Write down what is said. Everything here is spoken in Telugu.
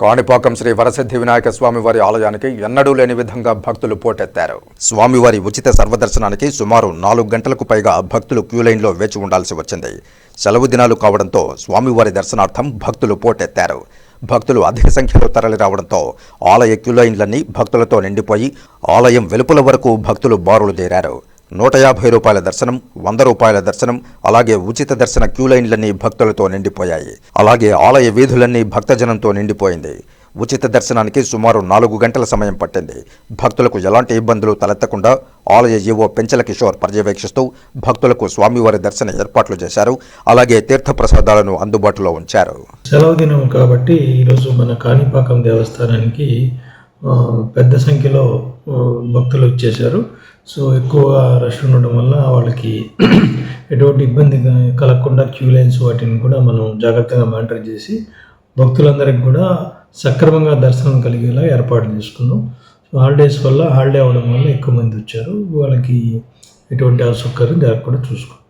కాణిపాకం శ్రీ వరసిద్ధి వినాయక స్వామివారి ఆలయానికి ఎన్నడూ లేని విధంగా భక్తులు పోటెత్తారు. స్వామివారి ఉచిత సర్వదర్శనానికి సుమారు నాలుగు గంటలకు పైగా భక్తులు క్యూ లైన్లో వేచి ఉండాల్సి వచ్చింది. సెలవు దినాలు కావడంతో స్వామివారి దర్శనార్థం భక్తులు పోటెత్తారు. భక్తులు అధిక సంఖ్యలో తరలి రావడంతో ఆలయ క్యూలైన్లన్నీ భక్తులతో నిండిపోయి ఆలయం వెలుపల వరకు భక్తులు బారులు దేరారు నూట యాభై రూపాయల దర్శనం వంద రూపాయల దర్శనం అలాగే ఉచిత దర్శన క్యూ లైన్లన్నీ భక్తులతో నిండిపోయాయి. అలాగే ఆలయ వీధులన్నీ భక్తజనంతో నిండిపోయింది. ఉచిత దర్శనానికి సుమారు నాలుగు గంటల సమయం పట్టింది. భక్తులకు ఎలాంటి ఇబ్బందులు తలెత్తకుండా ఆలయ ఈవో పెంచల కిషోర్ పర్యవేక్షిస్తూ భక్తులకు స్వామివారి దర్శన ఏర్పాట్లు చేశారు. అలాగే తీర్థ ప్రసాదాలను అందుబాటులో ఉంచారు. సెలవు దినం కాబట్టి ఈరోజు మన కాణిపాకం దేవస్థానానికి పెద్ద సంఖ్యలో భక్తులు వచ్చేసారు సో ఎక్కువగా రష్ ఉండడం వల్ల వాళ్ళకి ఎటువంటి ఇబ్బంది కలగకుండా క్యూ లైన్స్ వాటిని కూడా మనం జాగ్రత్తగా మానిటర్ చేసి భక్తులందరికీ కూడా సక్రమంగా దర్శనం కలిగేలా ఏర్పాటు చేసుకున్నాం. సో హాలిడేస్ వల్ల హాలిడే అవ్వడం వల్ల ఎక్కువ మంది వచ్చారు. వాళ్ళకి ఎటువంటి అసౌకర్యం జరగకుండా చూసుకున్నాం.